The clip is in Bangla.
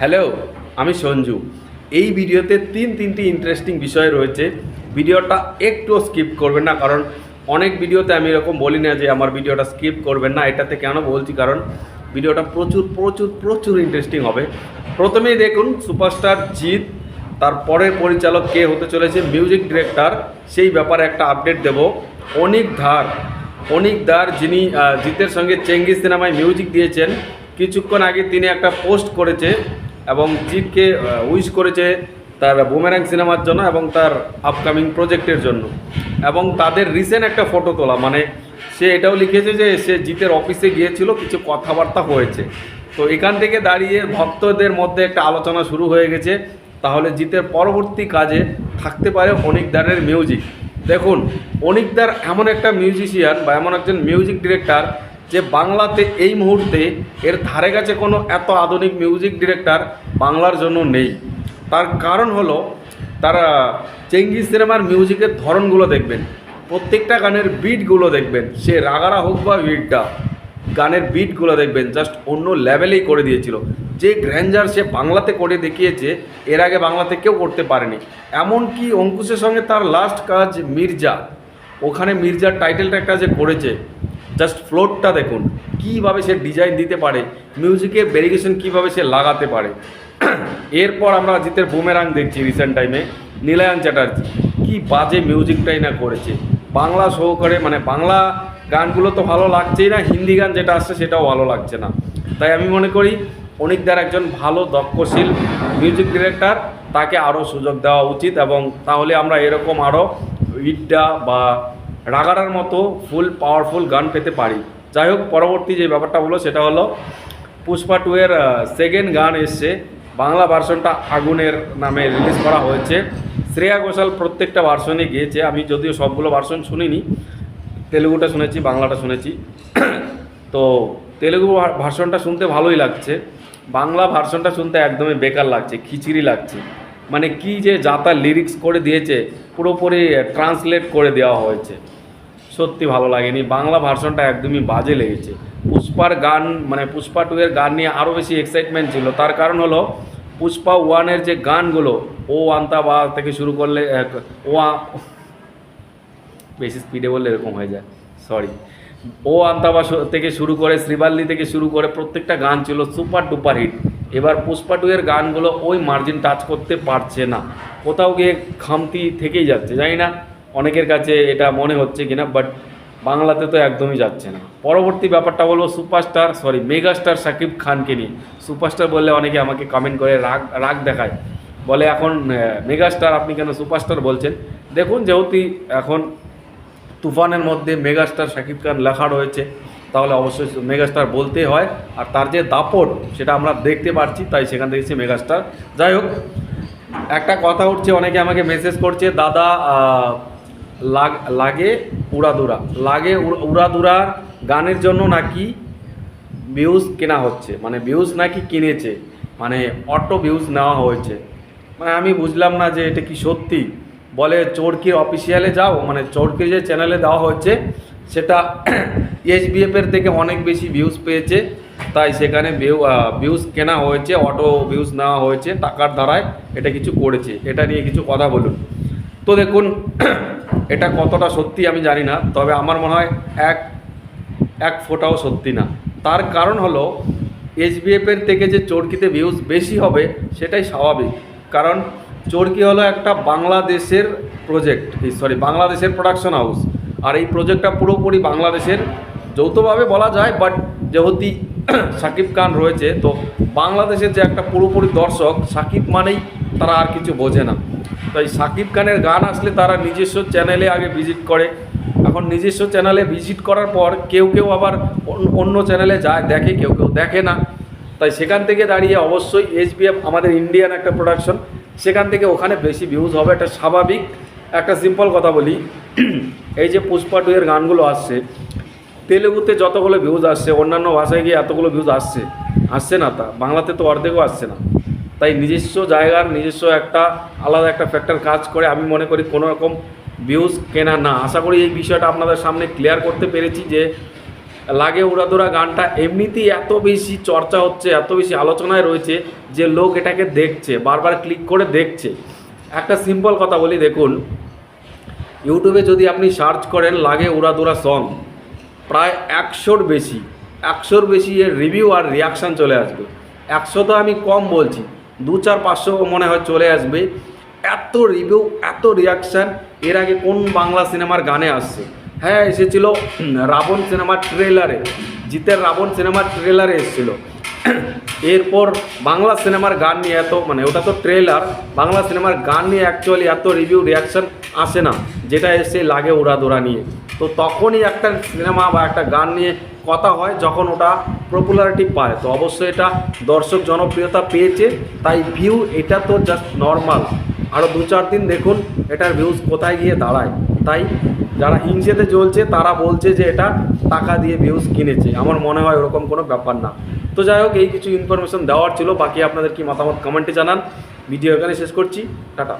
হ্যালো, আমি সঞ্জু। এই ভিডিওতে তিন তিনটি ইন্টারেস্টিং বিষয় রয়েছে। ভিডিওটা একটু স্কিপ করবেন না, কারণ অনেক ভিডিওতে আমি এরকম বলি না যে আমার ভিডিওটা স্কিপ করবেন না, এটাতে কেন বলছি? কারণ ভিডিওটা প্রচুর প্রচুর প্রচুর ইন্টারেস্টিং হবে। প্রথমেই দেখুন সুপারস্টার জিৎ তারপরের পরিচালক কে হতে চলেছে? মিউজিক ডিরেক্টর সেই ব্যাপারে একটা আপডেট দেব। অনিক ধার, অনিক দার যিনি জিতের সঙ্গে চেঙ্গিস সিনেমায় মিউজিক দিয়েছেন। কিছুক্ষণ আগে তিনি একটা পোস্ট করেছে এবং জিতকে উইশ করেছে তার বুমেরাং সিনেমার জন্য এবং তার আপকামিং প্রজেক্টের জন্য। এবং তাদের রিসেন্ট একটা ফটো তোলা মানে সে এটাও লিখেছে যে সে জিতের অফিসে গিয়েছিল, কিছু কথাবার্তা হয়েছে। তো এখান থেকে দাঁড়িয়ে ভক্তদের মধ্যে একটা আলোচনা শুরু হয়ে গেছে, তাহলে জিতের পরবর্তী কাজে থাকতে পারে অনিকদারের মিউজিক দেখুন অনিকদার এমন একটা মিউজিশিয়ান বা এমন একজন মিউজিক ডিরেক্টর যে বাংলাতে এই মুহূর্তে এর ধারে কাছে কোনো এত আধুনিক মিউজিক ডিরেক্টর বাংলার জন্য নেই। তার কারণ হলো, তারা চেঙ্গিস সিনেমার মিউজিকের ধরনগুলো দেখবেন, প্রত্যেকটা গানের বিটগুলো দেখবেন, সে রাগারা হোক বা বিটটা গানের বিটগুলো দেখবেন জাস্ট অন্য লেভেলেই করে দিয়েছিল। যে গ্র্যান্ডার সে বাংলাতে করে দেখিয়েছে, এর আগে বাংলাতে কেউ করতে পারেনি। এমনকি অঙ্কুশের সঙ্গে তার লাস্ট কাজ মির্জা, ওখানে মির্জার টাইটেলটা একটা যে করেছে জাস্ট ফ্লোরটা দেখুন, কীভাবে সে ডিজাইন দিতে পারে মিউজিকের ভেরিগেশন কীভাবে সে লাগাতে পারে। এরপর আমরা জিতের বুমেরাং দেখছি রিসেন্ট টাইমে নীলায়ন চ্যাটার্জি কী বাজে মিউজিকটাই না করেছে। বাংলা সহকারে মানে বাংলা গানগুলো তো ভালো লাগছেই না, হিন্দি গান যেটা আসছে সেটাও ভালো লাগছে না। তাই আমি মনে করি অনিকদার একজন ভালো, দক্ষশীল মিউজিক ডিরেক্টর তাকে আরও সুযোগ দেওয়া উচিত এবং তাহলে আমরা এরকম আরও ইড্ডা বা রাগারার মতো ফুল পাওয়ারফুল গান পেতে পারি। যাই হোক, পরবর্তী যে ব্যাপারটা হলো, সেটা হলো পুষ্পা টু এর সেকেন্ড গান এসছে। বাংলা ভার্সনটা আগুনের নামে রিলিজ করা হয়েছে। শ্রেয়া ঘোষাল প্রত্যেকটা ভার্সনে গিয়েছে। আমি যদিও সবগুলো ভার্সন শুনিনি, তেলেগুটা শুনেছি, বাংলাটা শুনেছি। তো তেলেগু ভার্সনটা শুনতে ভালোই লাগছে। বাংলা ভার্সনটা শুনতে একদমই বেকার লাগছে, খিচিড়ি লাগছে। মানে কি যে যাতা লিরিক্স করে দিয়েছে, পুরোপুরি ট্রান্সলেট করে দেওয়া হয়েছে। সত্যি ভালো লাগেনি। বাংলা ভার্সনটা একদমই বাজে লেগেছে। পুষ্পার গান মানে পুষ্পা টু এর গান নিয়ে আরও বেশি এক্সাইটমেন্ট ছিল। তার কারণ হলো, পুষ্পা ওয়ানের যে গানগুলো, ও আন্তা বা থেকে শুরু করলে ও বেশি স্পিডে বললে এরকম হয়ে যায়। সরি ও আন্তাবা থেকে শুরু করে, শ্রীবাল্লি থেকে শুরু করে প্রত্যেকটা গান ছিল সুপার ডুপার হিট এবার পুষ্পা টু এর গানগুলো ওই মার্জিন টাচ করতে পারছে না। কোথাও গিয়ে খামতি থেকেই যাচ্ছে, জানি না অনেকের কাছে এটা মনে হচ্ছে কিনা বাট বাংলাতে তো একদমই যাচ্ছে না। পরবর্তী ব্যাপারটা বলব সুপারস্টার সরি মেগাস্টার শাকিব খানকে নিয়ে। সুপারস্টার বললে অনেকে আমাকে কমেন্ট করে রাগ রাগ দেখায়। বলে এখন মেগাস্টার আপনি কেন সুপারস্টার বলছেন? দেখুন, যেহেতু এখন তুফানের মধ্যে মেগাস্টার শাকিব খান লেখা রয়েছে তাহলে অবশ্যই মেগাস্টার বলতে হয়। আর তার যে দাপট, সেটা আমরা দেখতে পাচ্ছি তাই সেখান থেকে সে মেগাস্টার। যাই হোক, একটা কথা উঠছে, অনেকে আমাকে মেসেজ করছে, দাদা লাগ- লাগে উড়াদুরা। লাগে উড়- উড়াদুরার গানের জন্য নাকি ভিউজ কেনা হচ্ছে? মানে ভিউজ নাকি কিনেছে? মানে অটো ভিউজ নেওয়া হয়েছে। মানে আমি বুঝলাম না যে এটা কি সত্যি। বলে চোরকির অফিসিয়ালে যাও মানে চোরকির যে চ্যানেলে দেওয়া হচ্ছে সেটা এসবিএফের থেকে অনেক বেশি ভিউজ পেয়েছে। তাই সেখানে ভিউ ভিউজ কেনা হয়েছে অটো ভিউজ নেওয়া হয়েছে, টাকার দ্বারায় এটা কিছু করেছে। এটা নিয়ে কিছু কথা বলুন। তো দেখুন, এটা কতটা সত্যি আমি জানি না, তবে আমার মনে হয় এক এক ফোঁটাও সত্যি না। তার কারণ হলো এসবিএফের থেকে যে চরকিতে ভিউজ বেশি হবে, সেটাই স্বাভাবিক। কারণ চরকি হলো একটা বাংলাদেশের প্রজেক্ট সরি বাংলাদেশের প্রোডাকশন হাউস আর এই প্রজেক্টটা পুরোপুরি বাংলাদেশের, যৌথভাবে বলা যায় বাট যেহেতু সাকিব খান রয়েছে, তো বাংলাদেশের যে একটা পুরোপুরি দর্শক, সাকিব মানেই তারা আর কিছু বোঝে না। তাই সাকিব খানের গান আসলে তারা নিজস্ব চ্যানেলে আগে ভিজিট করে। এখন নিজস্ব চ্যানেলে ভিজিট করার পর কেউ কেউ আবার অন্য- চ্যানেলে যায়, দেখে, কেউ কেউ দেখে না। তাই সেখান থেকে দাঁড়িয়ে অবশ্যই এইচবিএফ আমাদের ইন্ডিয়ান একটা প্রোডাকশন সেখান থেকে ওখানে বেশি ভিউজ হবে, এটা স্বাভাবিক। একটা সিম্পল কথা বলি। এই যে পুষ্পা টু এর গানগুলো আসছে, তেলেগুতে যতগুলো ভিউজ আসছে, অন্যান্য ভাষায় গিয়ে এতগুলো ভিউজ আসছে আসছে না তা? বাংলাতে তো অর্ধেকও আসছে না। তাই নিজস্ব জায়গার নিজস্ব একটা আলাদা একটা ফ্যাক্টর কাজ করে আমি মনে করি কোনো রকম ভিউজ কেনা না। আশা করি এই বিষয়টা আপনাদের সামনে ক্লিয়ার করতে পেরেছি যে লাগে উড়াদোড়া গানটা এমনিতেই এত বেশি চর্চা হচ্ছে, এত বেশি আলোচনায় রয়েছে যে লোক এটাকে দেখছে, বারবার ক্লিক করে দেখছে। একটা সিম্পল কথা বলি, দেখুন ইউটিউবে যদি আপনি সার্চ করেন, লাগে উড়াদুরা সং প্রায় একশোর বেশি একশোর বেশি এর রিভিউ আর রিয়াকশান চলে আসবে। একশো তো আমি কম বলছি, দু চার পাঁচশো মনে হয় চলে আসবে। এত রিভিউ এত রিয়াকশান এর আগে কোন বাংলা সিনেমার গানে আসছে? হ্যাঁ এসেছিল রাবণ সিনেমার ট্রেলারে জিতের রাবণ সিনেমার ট্রেলারে এসেছিল। এরপর বাংলা সিনেমার গান নিয়ে এত মানে ওটা তো ট্রেলার বাংলা সিনেমার গান নিয়ে অ্যাকচুয়ালি এত রিভিউ রিয়াকশন আসে না, যেটা এসে লাগে উড়াদোড়া নিয়ে। তো তখনই একটা সিনেমা বা একটা গান নিয়ে কথা হয় যখন ওটা পপুলারিটি পায়। তো অবশ্যই এটা দর্শক জনপ্রিয়তা পেয়েছে, তাই ভিউ এটা তো জাস্ট নর্মাল আরও দু চার দিন দেখুন এটার ভিউজ কোথায় গিয়ে দাঁড়ায়। তাই যারা হিংসেতে চলছে তারা বলছে যে এটা টাকা দিয়ে ভিউজ কিনেছে। আমার মনে হয় ওরকম কোনো ব্যাপার না। তো যাই হোক, এই কিছু ইনফরমেশন দেওয়ার ছিল। বাকি আপনাদের কি মতামত কমেন্টে জানান। ভিডিও এখানে শেষ করছি। টাটা।